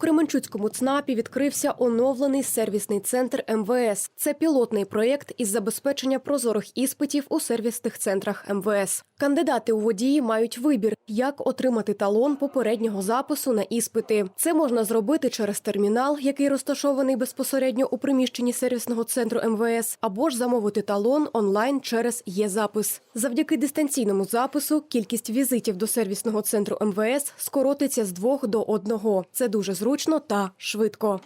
Кременчуцькому ЦНАПі відкрився оновлений сервісний центр МВС. Це пілотний проєкт із забезпечення прозорих іспитів у сервісних центрах МВС. Кандидати у водії мають вибір, як отримати талон попереднього запису на іспити. Це можна зробити через термінал, який розташований безпосередньо у приміщенні сервісного центру МВС, або ж замовити талон онлайн через є-запис. Завдяки дистанційному запису кількість візитів до сервісного центру МВС скоротиться з двох до одного. Це дуже зручно та швидко.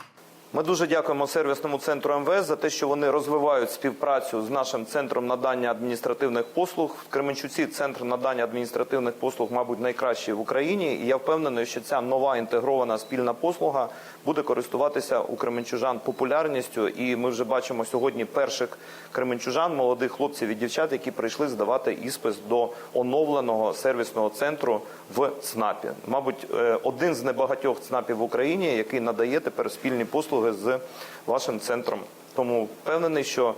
Ми дуже дякуємо сервісному центру МВС за те, що вони розвивають співпрацю з нашим центром надання адміністративних послуг. В Кременчуці центр надання адміністративних послуг, мабуть, найкращий в Україні. І я впевнений, що ця нова інтегрована спільна послуга буде користуватися у кременчужан популярністю. І ми вже бачимо сьогодні перших кременчужан, молодих хлопців і дівчат, які прийшли здавати іспис до оновленого сервісного центру в ЦНАПі. Мабуть, е, один з небагатьох ЦНАПів в Україні, який надає тепер спільні послуги з вашим центром. Тому впевнений, що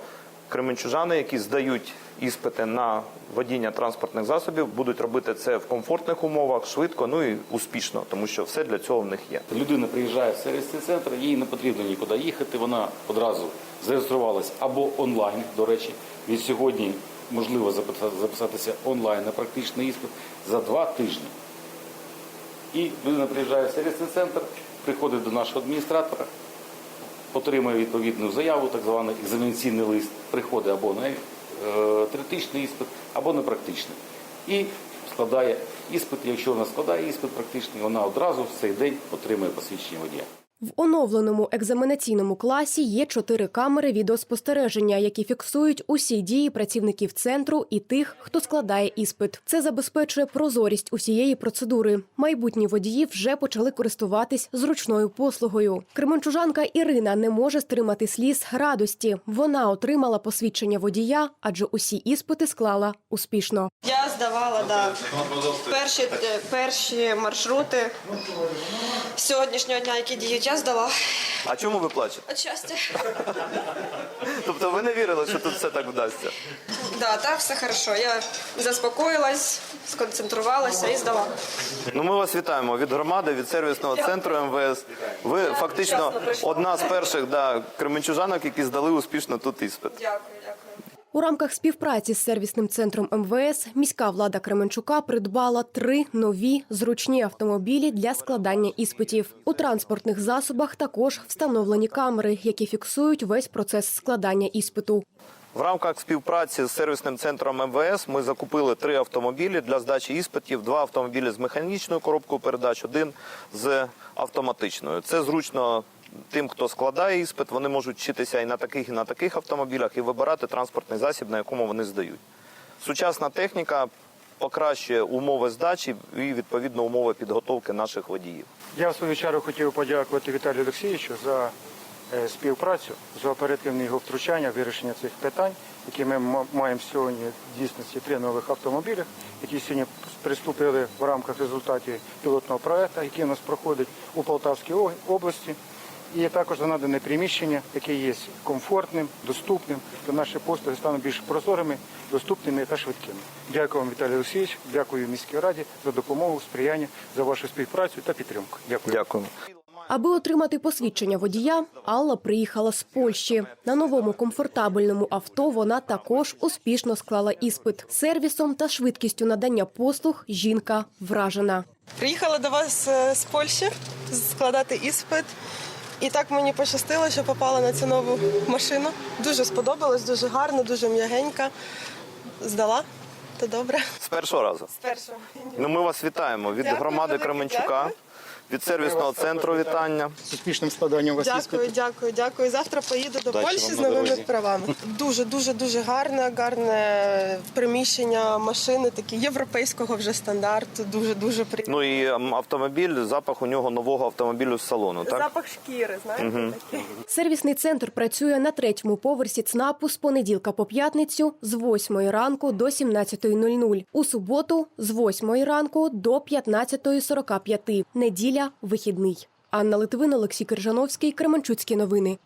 кременчужани, які здають іспити на водіння транспортних засобів, будуть робити це в комфортних умовах, швидко, ну і успішно, тому що все для цього в них є. Людина приїжджає в сервісний центр, їй не потрібно нікуди їхати. Вона одразу зареєструвалась або онлайн. До речі, від сьогодні можливо записатися онлайн на практичний іспит за два тижні. І людина приїжджає в сервісний центр, приходить до нашого адміністратора, отримує відповідну заяву, так званий екзаменаційний лист, приходить або на е, теоретичний іспит, або на практичний. І складає іспит. Якщо вона складає іспит практичний, вона одразу в цей день отримує посвідчення водія. В оновленому екзаменаційному класі є чотири камери відеоспостереження, які фіксують усі дії працівників центру і тих, хто складає іспит. Це забезпечує прозорість усієї процедури. Майбутні водії вже почали користуватись зручною послугою. Кременчужанка Ірина не може стримати сліз радості. Вона отримала посвідчення водія, адже усі іспити склала успішно. Я здавала да. перші, е, перші маршрути сьогоднішнього дня, які діють, я здала. А чому ви плачете? От щастя. Тобто ви не вірили, що тут все так вдасться? Да, так, все хорошо. Я заспокоїлась, сконцентрувалася і здала. Ну, ми вас вітаємо від громади, від сервісного центру МВС. Ви фактично вчасно прийшла. одна з перших да, кременчужанок, які здали успішно тут іспит. Дякую, дякую. У рамках співпраці з сервісним центром МВС міська влада Кременчука придбала три нові зручні автомобілі для складання іспитів. У транспортних засобах також встановлені камери, які фіксують весь процес складання іспиту. В рамках співпраці з сервісним центром МВС ми закупили три автомобілі для здачі іспитів: два автомобілі з механічною коробкою передач, один з автоматичною. Це зручно тим, хто складає іспит. Вони можуть вчитися і на таких, і на таких автомобілях, і вибирати транспортний засіб, на якому вони здають. Сучасна техніка покращує умови здачі і відповідно умови підготовки наших водіїв. Я в свою чергу хотів подякувати Віталію Олексійовичу за е, співпрацю, за оперативне його втручання, вирішення цих питань, які ми ма- маємо сьогодні в дійсності три нових автомобілі, які сьогодні приступили в рамках результатів пілотного проекту, який у нас проходить у Полтавській області. І також за надане приміщення, яке є комфортним, доступним, то наші послуги стануть більш прозорими, доступними та швидкими. Дякую вам, Віталій Олексійович, дякую міській раді за допомогу, сприяння, за вашу співпрацю та підтримку. Дякую. Дякуємо. Аби отримати посвідчення водія, Алла приїхала з Польщі. На новому комфортабельному авто вона також успішно склала іспит. Сервісом та швидкістю надання послуг жінка вражена. Приїхала до вас е, з Польщі складати іспит. І так мені пощастило, що попала на цю нову машину. Дуже сподобалось, дуже гарно, дуже м'ягенька. Здала, то добре. З першого разу. З першого. Ну, ми вас вітаємо від Дякую громади велике, Кременчука, дякую. Від сервісного центру вітання. З успішним складанням вас Дякую, іспиту. дякую, дякую. Завтра поїду до Удачі Польщі вам з на новими дорозі. правами. Дуже, дуже, дуже гарне, гарне приміщення, машини такі європейського вже стандарту. Дуже, дуже приємно. Ну і ем, автомобіль, запах у нього нового автомобілю з салону. Так Запах шкіри, знаєте, такий. Сервісний центр працює на третьому поверсі ЦНАПу з понеділка по п'ятницю з 8 ранку до 17.00. У суботу з 8 ранку до 15.45. Неділя – вихідний. Анна Литвин, Олексій Киржановський, Кременчуцькі новини.